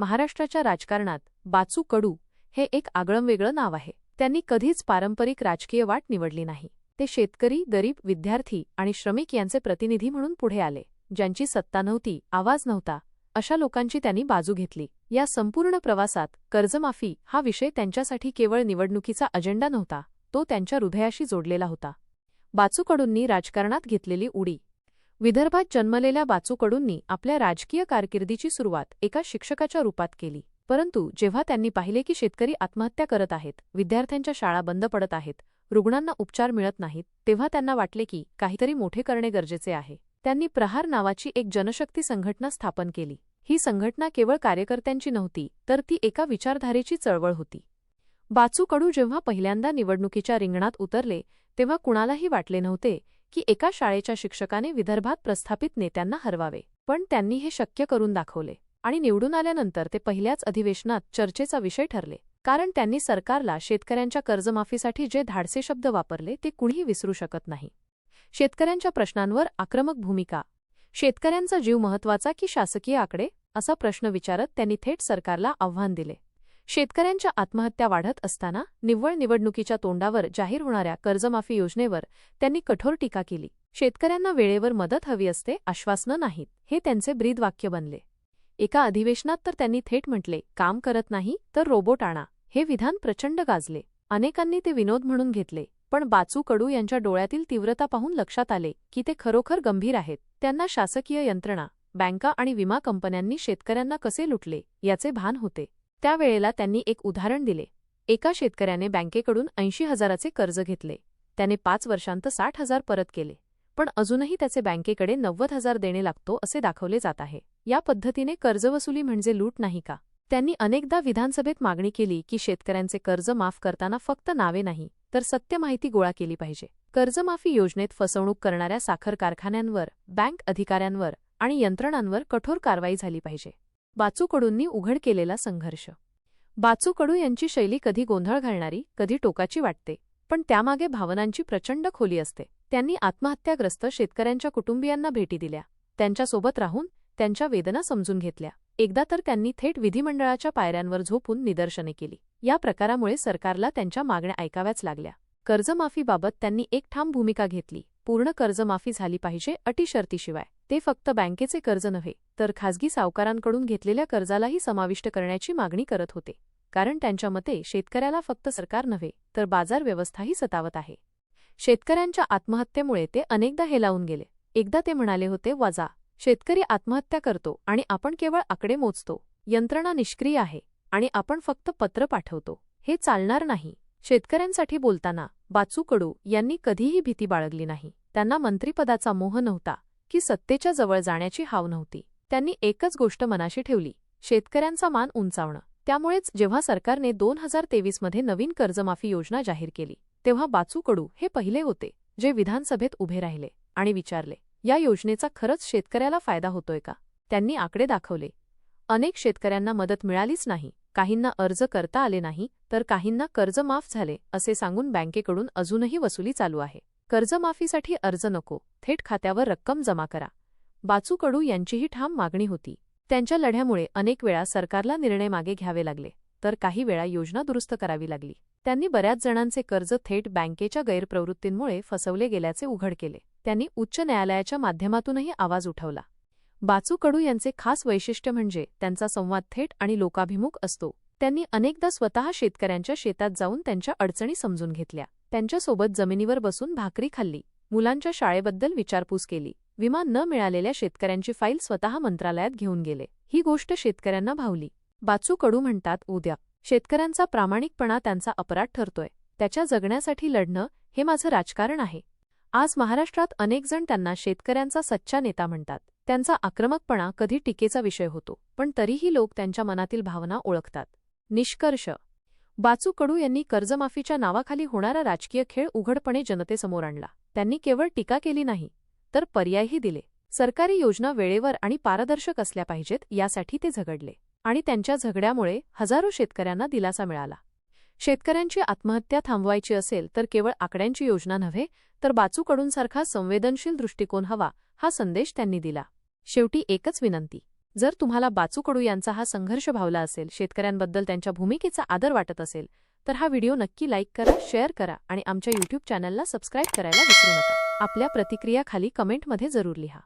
महाराष्ट्राच्या राजकारणात बाचू कडू हे एक आगळंवेगळं नाव आहे. त्यांनी कधीच पारंपरिक राजकीय वाट निवडली नाही. ते शेतकरी गरीब विद्यार्थी आणि श्रमिक यांचे प्रतिनिधी म्हणून पुढे आले ज्यांची सत्ता नव्हती आवाज नव्हता अशा लोकांची त्यांनी बाजू घेतली. या संपूर्ण प्रवासात कर्जमाफी हा विषय त्यांच्यासाठी केवळ निवडणुकीचा अजेंडा नव्हता तो त्यांच्या हृदयाशी जोडलेला होता. बाचूकडूंनी राजकारणात घेतलेली उडी विदर्भात जन्मलेल्या बाचूकडूंनी आपल्या राजकीय कारकिर्दीची सुरुवात एका शिक्षकाच्या रूपात केली. परंतु जेव्हा त्यांनी पाहिले की शेतकरी आत्महत्या करत आहेत विद्यार्थ्यांच्या शाळा बंद पडत आहेत रुग्णांना उपचार मिळत नाहीत तेव्हा त्यांना वाटले की काहीतरी मोठे करणे गरजेचे आहे. त्यांनी प्रहार नावाची एक जनशक्ती संघटना स्थापन केली. ही संघटना केवळ कार्यकर्त्यांची नव्हती तर ती एका विचारधारेची चळवळ होती. बाचू कडू जेव्हा पहिल्यांदा निवडणुकीच्या रिंगणात उतरले तेव्हा कुणालाही वाटले नव्हते की एका शाळेच्या शिक्षकाने विदर्भात प्रस्थापित नेत्यांना हरवावे. पण त्यांनी हे शक्य करून दाखवले आणि निवडून आल्यानंतर ते पहिल्याच अधिवेशनात चर्चेचा विषय ठरले. कारण त्यांनी सरकारला शेतकऱ्यांच्या कर्जमाफीसाठी जे धाडसे शब्द वापरले ते कुणीही विसरू शकत नाही. शेतकऱ्यांच्या प्रश्नांवर आक्रमक भूमिका. शेतकऱ्यांचा जीव महत्त्वाचा की शासकीय आकडे? असा प्रश्न विचारत त्यांनी थेट सरकारला आव्हान दिले. शेतकऱ्यांच्या आत्महत्या वाढत असताना निव्वळ निवडणुकीच्या तोंडावर जाहीर होणाऱ्या कर्जमाफी योजनेवर त्यांनी कठोर टीका केली. शेतकऱ्यांना वेळेवर मदत हवी असते आश्वासनं नाहीत हे त्यांचे ब्रीदवाक्य बनले. एका अधिवेशनात तर त्यांनी थेट म्हटले काम करत नाही तर रोबोट आणा हे विधान प्रचंड गाजले. अनेकांनी ते विनोद म्हणून घेतले पण बाचू कडू यांच्या डोळ्यातील तीव्रता पाहून लक्षात आले की ते खरोखर गंभीर आहेत. त्यांना शासकीय यंत्रणा बँका आणि विमा कंपन्यांनी शेतकऱ्यांना कसे लुटले याचे भान होते. त्यावेळेला त्यांनी एक उदाहरण दिले. एका शेतकऱ्याने बँकेकडून ऐंशी हजाराचे कर्ज घेतले. त्याने पाच वर्षांत साठ हजार परत केले. पण अजूनही त्याचे बँकेकडे नव्वद हजार देणे लागतो असे दाखवले जात आहे. या पद्धतीने कर्जवसुली म्हणजे लूट नाही का? त्यांनी अनेकदा विधानसभेत मागणी केली की शेतकऱ्यांचे कर्ज माफ करताना फक्त नावे नाही तर सत्य माहिती गोळा केली पाहिजे. कर्जमाफी योजनेत फसवणूक करणाऱ्या साखर कारखान्यांवर बँक अधिकाऱ्यांवर आणि यंत्रणांवर कठोर कारवाई झाली पाहिजे. बाचूकडूंनी उघड केलेला संघर्ष. बाचूकडू यांची शैली कधी गोंधळ घालणारी कधी टोकाची वाटते पण त्यामागे भावनांची प्रचंड खोली असते. त्यांनी आत्महत्याग्रस्त शेतकऱ्यांच्या कुटुंबियांना भेटी दिल्या. त्यांच्यासोबत राहून त्यांच्या वेदना समजून घेतल्या. एकदा तर त्यांनी थेट विधिमंडळाच्या पायऱ्यांवर झोपून निदर्शने केली. या प्रकारामुळे सरकारला त्यांच्या मागण्या ऐकाव्याच लागल्या. कर्जमाफीबाबत त्यांनी एक ठाम भूमिका घेतली. पूर्ण कर्जमाफी झाली पाहिजे अटी शर्तीशिवाय ते फक्त बँकेचे कर्ज नव्हे तर खासगी सावकारांकडून घेतलेल्या कर्जालाही समाविष्ट करण्याची मागणी करत होते. कारण त्यांच्या मते शेतकऱ्याला फक्त सरकार नव्हे तर बाजार व्यवस्थाही सतावत आहे. शेतकऱ्यांच्या आत्महत्येमुळे ते अनेकदा हेलावून गेले. एकदा ते म्हणाले होते वाजा शेतकरी आत्महत्या करतो आणि आपण केवळ आकडे मोजतो यंत्रणा निष्क्रिय आहे आणि आपण फक्त पत्र पाठवतो. हे चालणार नाही. शेतकऱ्यांसाठी बोलताना बाचू कडू यांनी कधीही भीती बाळगली नाही. त्यांना मंत्रिपदाचा मोह नव्हता की सत्तेच्या जवळ जाण्याची हाव नव्हती. त्यांनी एकच गोष्ट मनाशी ठेवली शेतकऱ्यांचा मान उंचावणं. त्यामुळेच जेव्हा सरकारने दोन हजार तेवीसमध्ये नवीन कर्जमाफी योजना जाहीर केली तेव्हा बाचू कडू हे पहिले होते जे विधानसभेत उभे राहिले आणि विचारले या योजनेचा खरंच शेतकऱ्याला फायदा होतोय का? त्यांनी आकडे दाखवले अनेक शेतकऱ्यांना मदत मिळालीच नाही काहींना अर्ज करता आले नाही तर काहींना कर्ज माफ झाले असे सांगून बँकेकडून अजूनही वसुली चालू आहे. कर्जमाफीसाठी अर्ज नको थेट खात्यावर रक्कम जमा करा. बाचू कडू यांचीही ठाम मागणी होती. त्यांच्या लढ्यामुळे अनेक वेळा सरकारला निर्णय मागे घ्यावे लागले तर काही वेळा योजना दुरुस्त करावी लागली. त्यांनी बऱ्याच जणांचे कर्ज थेट बँकेच्या गैरप्रवृत्तींमुळे फसवले गेल्याचे उघड केले. त्यांनी उच्च न्यायालयाच्या माध्यमातूनही आवाज उठवला. बाचू कडू यांचे खास वैशिष्ट्य म्हणजे त्यांचा संवाद थेट आणि लोकाभिमुख असतो. त्यांनी अनेकदा स्वतः शेतकऱ्यांच्या शेतात जाऊन त्यांच्या अडचणी समजून घेतल्या. त्यांच्यासोबत जमिनीवर बसून भाकरी खाल्ली. मुलांच्या शाळेबद्दल विचारपूस केली. विमा न मिळालेल्या शेतकऱ्यांची फाईल स्वतः मंत्रालयात घेऊन गेले. ही गोष्ट शेतकऱ्यांना भावली. बाचू कडू म्हणतात उद्या. शेतकऱ्यांचा प्रामाणिकपणा त्यांचा अपराध ठरतोय. त्याच्या जगण्यासाठी लढणं हे माझं राजकारण आहे. आज महाराष्ट्रात अनेकजण त्यांना शेतकऱ्यांचा सच्चा नेता म्हणतात. त्यांचा आक्रमकपणा कधी टीकेचा विषय होतो. पण तरीही लोक त्यांच्या मनातील भावना ओळखतात. निष्कर्ष. बाचू कडू यांनी कर्जमाफीच्या नावाखाली होणारा राजकीय खेळ उघडपणे जनतेसमोर आणला. त्यांनी केवळ टीका केली नाही तर पर्यायही दिले. सरकारी योजना वेळेवर आणि पारदर्शक असल्या पाहिजेत यासाठी ते झगडले. आणि त्यांच्या झगड्यामुळे हजारो शेतकऱ्यांना दिलासा मिळाला. शेतकऱ्यांची आत्महत्या थांबवायची असेल तर केवळ आकड्यांची योजना नव्हे तर बाचूकडूंसारखा संवेदनशील दृष्टिकोन हवा हा संदेश त्यांनी दिला. शेवटी एकच विनंती. जर तुम्हाला बाचूकडू यांचा हा संघर्ष भावला असेल शेतकऱ्यांबद्दल त्यांच्या भूमिकेचा आदर वाटत असेल तर हा व्हिडिओ नक्की लाईक करा शेअर करा आणि आमच्या यूट्यूब चॅनलला सबस्क्राईब करायला विसरू नका. आपल्या प्रतिक्रिया खाली कमेंटमध्ये जरूर लिहा.